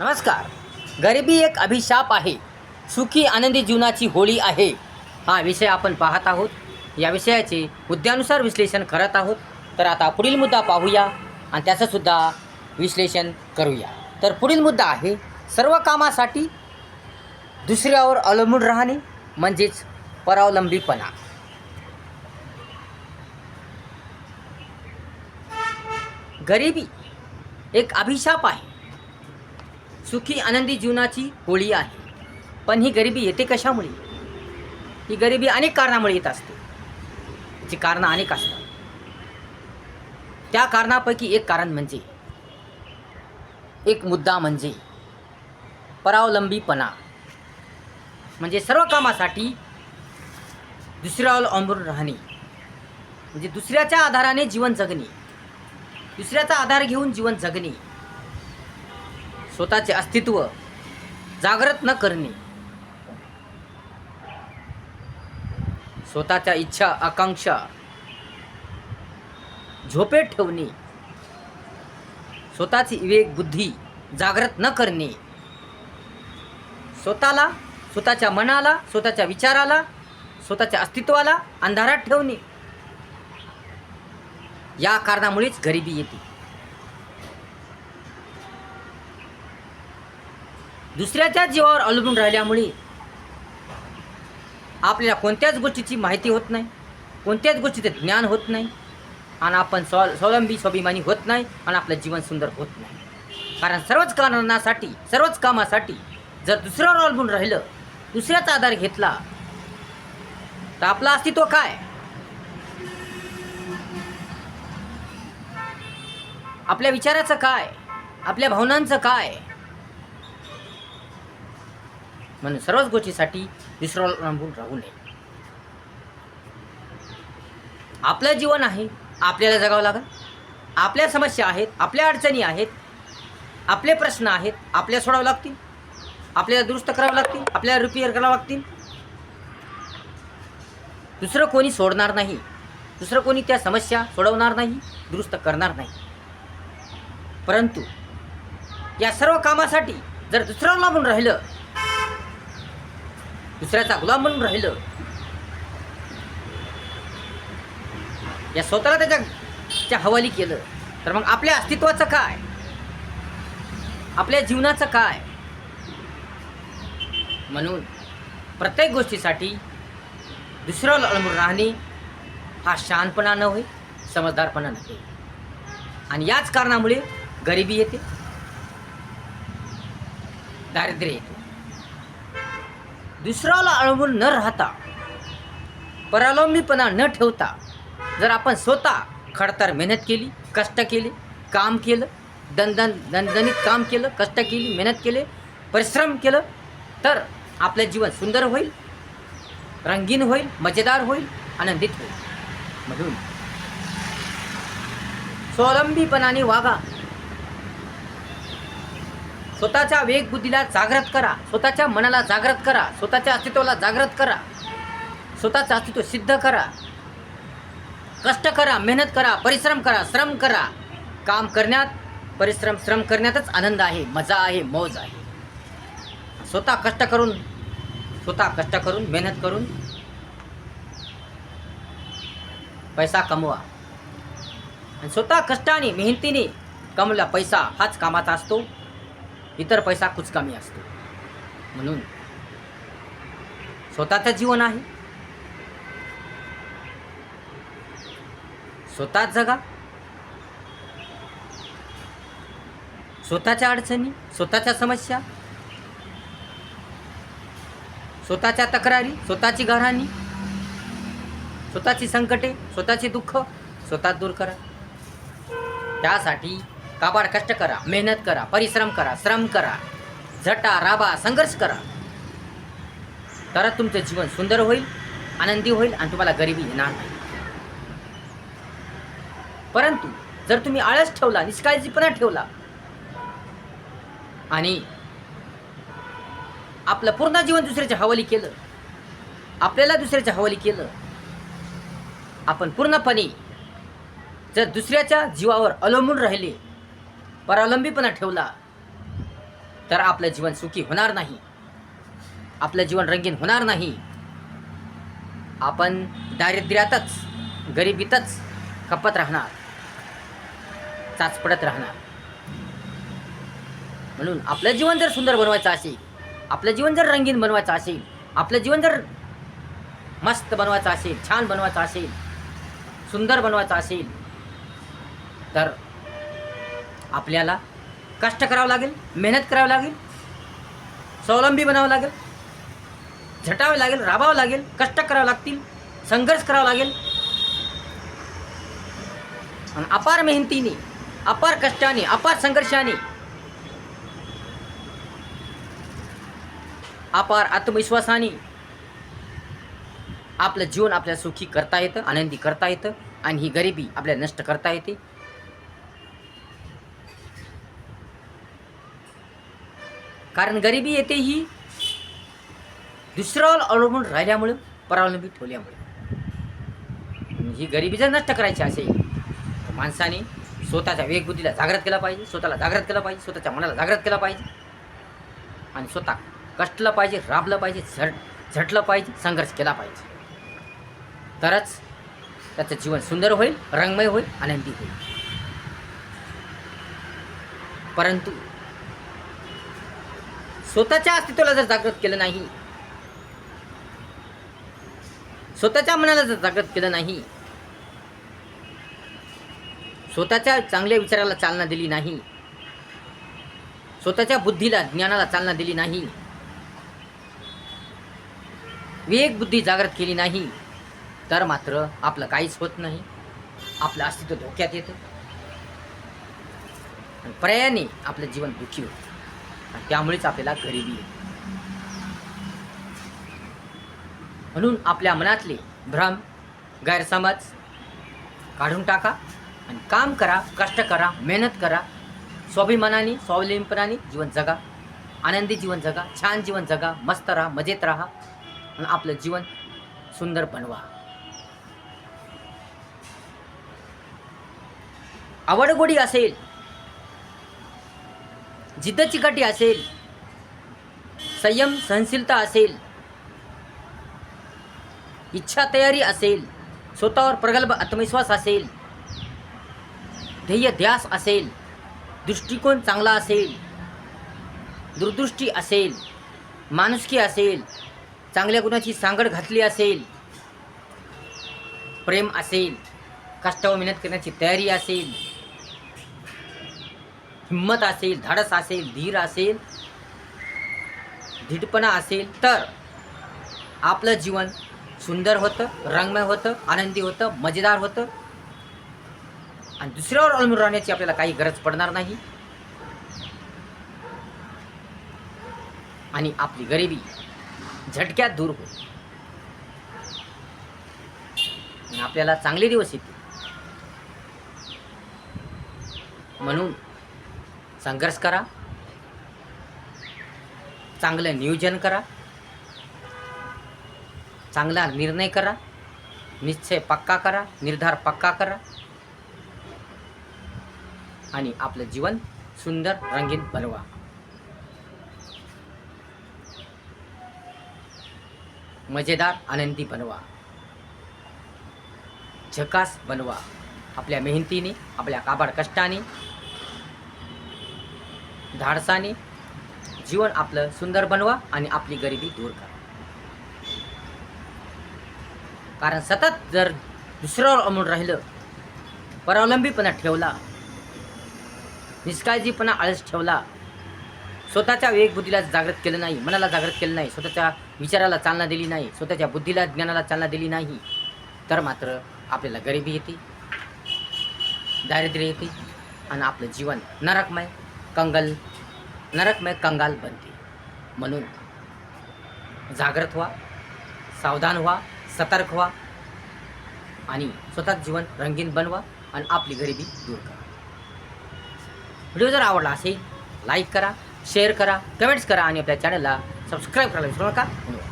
नमस्कार. गरिबी एक अभिशाप आहे. सुखी आनंदी जीवनाची होळी आहे. हा विषय आपण पाहत आहोत. या विषयाचे मुद्द्यानुसार विश्लेषण करत आहोत. तर आता पुढील मुद्दा पाहूया आणि त्याचंसुद्धा विश्लेषण करूया. तर पुढील मुद्दा आहे सर्व कामासाठी दुसऱ्यावर अवलंबून राहणे म्हणजेच परावलंबीपणा. गरिबी एक अभिशाप आहे. सुखी आनंदी जीवनाची होळी आहे. पण ही गरिबी येते कशामुळे? ही गरिबी अनेक कारणामुळे येत असते. याची कारणं अनेक असतात. त्या कारणापैकी एक कारण म्हणजे एक मुद्दा म्हणजे परावलंबीपणा. म्हणजे सर्व कामासाठी दुसऱ्यावर अवलंबून राहणे. म्हणजे दुसऱ्याच्या आधाराने जीवन जगणे. दुसऱ्याचा आधार घेऊन जीवन जगणे. स्वतःचे अस्तित्व जागृत न करणे. स्वतःच्या इच्छा आकांक्षा झोपेत ठेवणे. स्वतःची विवेक बुद्धी जागृत न करणे. स्वतःला स्वतःच्या मनाला स्वतःच्या विचाराला स्वतःच्या अस्तित्वाला अंधारात ठेवणे. या कारणामुळेच गरिबी येते. दुसऱ्याच्या जीवावर अवलंबून राहिल्यामुळे आपल्याला कोणत्याच गोष्टीची माहिती होत नाही कोणत्याच गोष्टीचं ज्ञान होत नाही आणि आपण स्व स्वावलंबी स्वाभिमानी होत नाही आणि आपलं जीवन सुंदर होत नाही. कारण सर्वच कारणासाठी सर्वच कामासाठी जर दुसऱ्यावर अवलंबून राहिलं दुसऱ्याचा आधार घेतला तर आपलं अस्तित्व काय? आपल्या विचाराचं काय? आपल्या भावनांचं काय? म्हणून सर्वच गोष्टीसाठी दुसऱ्यावर अवलंबून राहू नये. आपलं जीवन आहे आपल्याला जगावं लागेल. आपल्या समस्या आहेत आपल्या अडचणी आहेत आपले प्रश्न आहेत आपल्याला सोडावं लागतील आपल्याला दुरुस्त करावं लागतील आपल्याला रिपेअर करावं लागतील. दुसरं कोणी सोडणार नाही दुसरं कोणी त्या समस्या सोडवणार नाही दुरुस्त करणार नाही. परंतु या सर्व कामासाठी जर दुसऱ्यावर लागून राहिलं दुसऱ्याचा गुलाम म्हणून राहिलं. या स्वतःला त्याच्या हवाली केलं. तर मग आपल्या अस्तित्वाचं काय? आपल्या जीवनाचं काय? म्हणून प्रत्येक गोष्टीसाठी दुसऱ्याला अवलंबून राहणे हा शहाणपणा न होय समजदारपणा नव्हे आणि याच कारणामुळे गरिबी येते दारिद्र्य येते. दुसऱ्याला अळवून न राहता परावलंबीपणा न ठेवता जर आपण स्वतः खडतर मेहनत केली कष्ट केले काम केलं दणदण दणदणीत काम केलं कष्ट केली मेहनत केले परिश्रम केलं तर आपलं जीवन सुंदर होईल रंगीन होईल मजेदार होईल आनंदित होईल. म्हणून स्वावलंबीपणाने वागा. स्वतःच्या वेग बुद्धीला जागृत करा. स्वतःच्या मनाला जागृत करा. स्वतःच्या अस्तित्वाला जागृत करा. स्वतःचं अस्तित्व सिद्ध करा. कष्ट करा मेहनत करा परिश्रम करा श्रम करा. काम करण्यात परिश्रम श्रम करण्यातच आनंद आहे मजा आहे मौज आहे. स्वतः कष्ट करून स्वतः कष्ट करून मेहनत करून पैसा कमवा. आणि स्वतः कष्टाने मेहनतीने कमला पैसा हाच कामाचा असतो. इतर पैसा कुचकामी असतो. म्हणून स्वतःचं जीवन आहे. स्वतःच जगा. स्वतःच्या अडचणी स्वतःच्या समस्या. स्वतःच्या तक्रारी स्वतःची घराणी. स्वतःची संकटे स्वतःची दुःख स्वतः दूर करा. त्यासाठी काबाड कष्ट करा मेहनत करा परिश्रम करा श्रम करा झटा राबा संघर्ष करा. तरच तुमचं जीवन सुंदर होईल आनंदी होईल आणि तुम्हाला गरिबी येणार नाही. परंतु जर तुम्ही आळस ठेवला निष्काळजीपणा ठेवला आणि आपलं पूर्ण जीवन दुसऱ्याच्या हवाली केलं आपल्याला दुसऱ्याच्या हवाली केलं आपण पूर्णपणे जर दुसऱ्याच्या जीवावर अवलंबून राहिले परावलंबीपणा ठेवला तर आपलं जीवन सुखी होणार नाही. आपलं जीवन रंगीन होणार नाही. आपण दारिद्र्यातच गरिबीतच खपत राहणार चाचपडत राहणार. म्हणून आपलं जीवन जर सुंदर बनवायचं असेल आपलं जीवन जर रंगीन बनवायचं असेल आपलं जीवन जर मस्त बनवायचं असेल छान बनवायचं असेल सुंदर बनवायचं असेल तर आपल्याला कष्ट करावं लागेल मेहनत करावं लागेल स्वावलंबी बनावं लागेल झटावं लागेल राबावं लागेल कष्ट करावं लागतील संघर्ष करावा लागेल. आणि अपार मेहनतीने अपार कष्टाने अपार संघर्षाने अपार आत्मविश्वासाने आपलं जीवन आपल्या सुखी करता येतं आनंदी करता येतं आणि ही गरिबी आपल्याला नष्ट करता येते. कारण गरिबी येते ही दुसऱ्यावर अवलंबून राहिल्यामुळं परावलंबी ठेवल्यामुळे. ही गरिबी जर नष्ट करायची असेल तर माणसाने स्वतःच्या वेगबुद्धीला जागृत केला पाहिजे स्वतःला जागृत केला पाहिजे स्वतःच्या मनाला जागृत केला पाहिजे. आणि स्वतः कष्टलं पाहिजे राबलं पाहिजे झट झटलं पाहिजे संघर्ष केला पाहिजे. तरच त्याचं जीवन सुंदर होईल रंगमय होईल आनंदी होईल. परंतु स्वतःच्या अस्तित्वाला जर जागृत केलं नाही स्वतःच्या मनाला जर जागृत केलं नाही स्वतःच्या चांगल्या विचाराला चालना दिली नाही स्वतःच्या बुद्धीला ज्ञानाला चालना दिली नाही विवेक बुद्धी जागृत केली नाही तर मात्र आपलं काहीच होत नाही. आपलं अस्तित्व धोक्यात येतं. पर्यायाने आपलं जीवन दुःखी होतं. आणि त्यामुळेच आपल्याला गरिबी येते. म्हणून आपल्या मनातले भ्रम गैरसमज काढून टाका आणि काम करा कष्ट करा मेहनत करा. स्वाभिमानाने स्वावलंबीपणाने जीवन जगा. आनंदी जीवन जगा छान जीवन जगा मस्त राहा मजेत राहा. आणि आपलं जीवन सुंदर बनवा. आवडगोडी असेल जिद्द चिकाटी असेल संयम सहनशीलता असेल इच्छा तयारी असेल स्वतःवर प्रगल्भ आत्मविश्वास असेल ध्येय ध्यास असेल दृष्टिकोन चांगला असेल दूरदृष्टी असेल माणुसकी असेल चांगल्या गुणाची सांगड घातली असेल प्रेम असेल कष्टावर मेहनत करण्याची तयारी असेल हिंमत असेल धाडस असेल धीर असेल धीटपणा असेल तर आपलं जीवन सुंदर होतं रंगमय होतं आनंदी होतं मजेदार होतं. आणि दुसऱ्यावर अवलंबून राहण्याची आपल्याला काही गरज पडणार नाही. आणि आपली गरिबी झटक्यात दूर होईल. आणि आपल्याला चांगले दिवस येतील. म्हणून संघर्ष करा. चांगलं नियोजन करा. चांगला निर्णय करा. निश्चय पक्का करा. निर्धार पक्का करा. आणि आपलं जीवन सुंदर रंगीन बनवा. मजेदार आनंदी बनवा. झकास बनवा. आपल्या मेहनतीने आपल्या काबाड कष्टाने धाडसाने. जीवन आपलं सुंदर बनवा आणि आपली गरिबी दूर करा. कारण सतत जर दुसऱ्यावर अमूल राहिलं परावलंबीपणा ठेवला निष्काळजीपणा आळस ठेवला स्वतःच्या वेगबुद्धीला जागृत केलं नाही मनाला जागृत केलं नाही स्वतःच्या विचाराला चालना दिली नाही स्वतःच्या बुद्धीला ज्ञानाला चालना दिली नाही तर मात्र आपल्याला गरिबी येते दारिद्र्य येते आणि आपलं जीवन नरकमय. कंगल नरकमय कंगाल बनते। म्हणून जागृत व्हा सावधान व्हा सतर्क व्हा आणि स्वतःच जीवन रंगीन बनवा आणि आपली गरिबी दूर करा. व्हिडिओ जर आवडला असेल लाईक करा शेअर करा कमेंट्स करा आणि आपल्या चॅनलला सबस्क्राईब करायला विसरू नका. धन्यवाद.